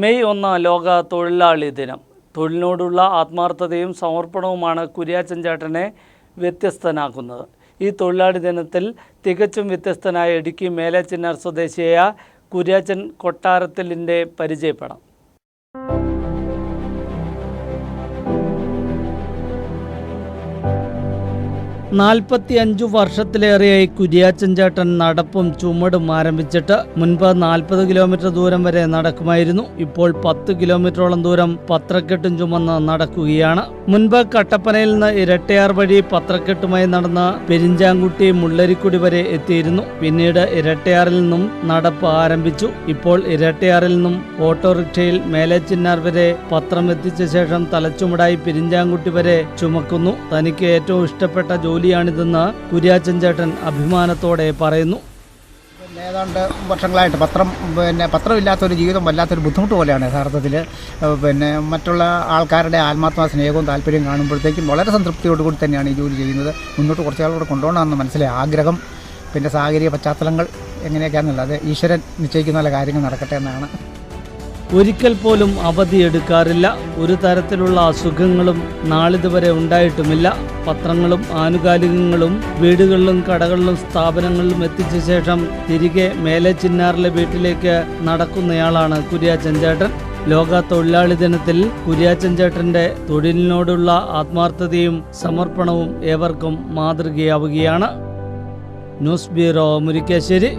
May ഒന്ന് ലോക തൊഴിലാളി ദിനം. തൊഴിലിനോടുള്ള ആത്മാർത്ഥതയും സമർപ്പണവുമാണ് കുര്യാച്ചൻ ചേട്ടനെ വ്യത്യസ്തനാക്കുന്നത്. ഈ തൊഴിലാളി ദിനത്തിൽ തികച്ചും വ്യത്യസ്തനായ ഇടുക്കി മേലച്ചിന്നാർ സ്വദേശിയായ കുര്യാച്ചൻ കൊട്ടാരത്തിലിന്റെ പരിചയപ്പെടാം. നാൽപ്പത്തി അഞ്ചു വർഷത്തിലേറെയായി കുര്യാച്ചൻചേട്ടൻ നടപ്പും ചുമടും ആരംഭിച്ചിട്ട് മുൻപ് നാൽപ്പത് കിലോമീറ്റർ ദൂരം വരെ നടക്കുമായിരുന്നു. ഇപ്പോൾ പത്ത് കിലോമീറ്ററോളം ദൂരം പത്രക്കെട്ടും ചുമന്ന് നടക്കുകയാണ്. മുൻപ് കട്ടപ്പനയിൽ നിന്ന് ഇരട്ടയാർ വഴി പത്രക്കെട്ടുമായി നടന്ന പെരിഞ്ചാങ്കുട്ടി മുള്ളരിക്കുടി വരെ എത്തിയിരുന്നു. പിന്നീട് ഇരട്ടയാറിൽ നിന്നും നടപ്പ് ആരംഭിച്ചു. ഇപ്പോൾ ഇരട്ടയാറിൽ നിന്നും ഓട്ടോറിക്ഷയിൽ മേലേച്ചിന്നാർ വരെ പത്രം എത്തിച്ച ശേഷം തലച്ചുമടായി പെരിഞ്ചാങ്കുട്ടി വരെ ചുമക്കുന്നു. തനിക്ക് ഏറ്റവും ഇഷ്ടപ്പെട്ട ജോലിയാണിതെന്ന് കുര്യാച്ചൻ ചേട്ടൻ അഭിമാനത്തോടെ പറയുന്നു. ഏതാണ്ട് വർഷങ്ങളായിട്ട് പത്രം പിന്നെ പത്രമില്ലാത്തൊരു ജീവിതം വല്ലാത്തൊരു ബുദ്ധിമുട്ട് പോലെയാണ് യഥാർത്ഥത്തിൽ പിന്നെ മറ്റുള്ള ആൾക്കാരുടെ ആത്മാത്മാ സ്നേഹവും താല്പര്യവും കാണുമ്പോഴത്തേക്കും വളരെ സംതൃപ്തിയോടുകൂടി തന്നെയാണ് ഈ ജോലി ചെയ്യുന്നത്. മുന്നോട്ട് കുറച്ച് ആളുകൂടെ കൊണ്ടുപോകണമെന്ന് മനസ്സിലായി ആഗ്രഹം. പിന്നെ സാഹചര്യ പശ്ചാത്തലങ്ങൾ എങ്ങനെയൊക്കെയാണെന്നുള്ളത് ഈശ്വരൻ നിശ്ചയിക്കുന്ന നല്ല കാര്യങ്ങൾ നടക്കട്ടെ എന്നാണ്. ഒരിക്കൽ പോലും അവധി അവധിയെടുക്കാറില്ല ഒരു തരത്തിലുള്ള അസുഖങ്ങളും നാളിതുവരെ ഉണ്ടായിട്ടുമില്ല. പത്രങ്ങളും ആനുകാലികങ്ങളും വീടുകളിലും കടകളിലും സ്ഥാപനങ്ങളിലും എത്തിച്ച ശേഷം തിരികെ മേലെ ചിന്നാറിലെ വീട്ടിലേക്ക് നടക്കുന്നയാളാണ് കുര്യാച്ചൻ ചേട്ടൻ. ലോക തൊഴിലാളി ദിനത്തിൽ കുര്യാച്ചൻ ചേട്ടന്റെ തൊഴിലിനോടുള്ള ആത്മാർത്ഥതയും സമർപ്പണവും ഏവർക്കും മാതൃകയാവുകയാണ്. News bureau Murickassery.